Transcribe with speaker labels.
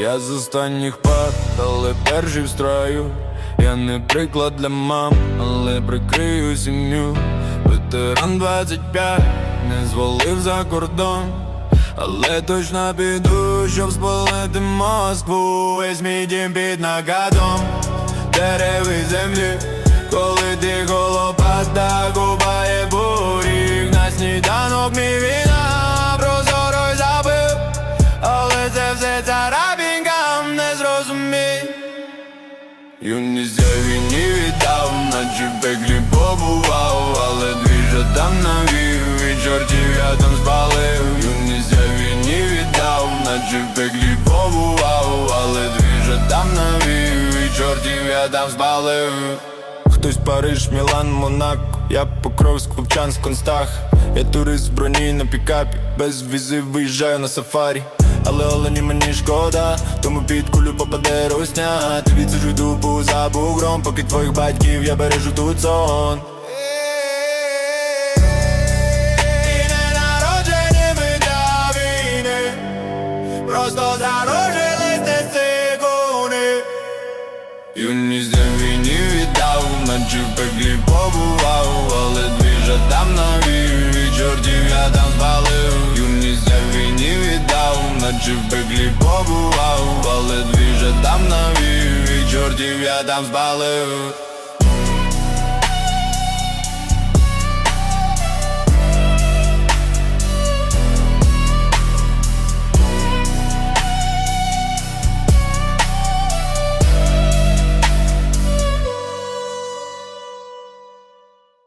Speaker 1: Я з останніх пар, але перший в Я не приклад для мам, але прикрию сім'ю. Ветеран 25, не звалив за кордон. Але точно піду, щоб спалити Москву. Весь мій дім під нагадом. Дереви землі, коли тихо лопата купає бурік На сніданок мій віна прозоро й забив. Але це все царапінкам не зрозумій я війні віддав, наче в пеклі побував Але двіжа там навів, і чортів я там спалив. Юність війні віддав, наче в пеклі побував Але двіжа там навів, і чортів я там спалив. Хтось Париж, Мілан, Монако Я Покровськ, Вовчанськ, Констах. Я турист в броні на пікапі Без візи виїжджаю на сафарі але олені мені шкода, тому під кулю попаде русня. Ти відсуджуй дупу за бугром, поки твоїх батьків я бережу тут сон. Не народжені ми для війни Просто зарожились не цигуни. Юність я війні віддав, наче в пеклі побував Але двіжа там навів, і чортів наче в пеклі побував Але двіжа там навів, і чортів я там спалив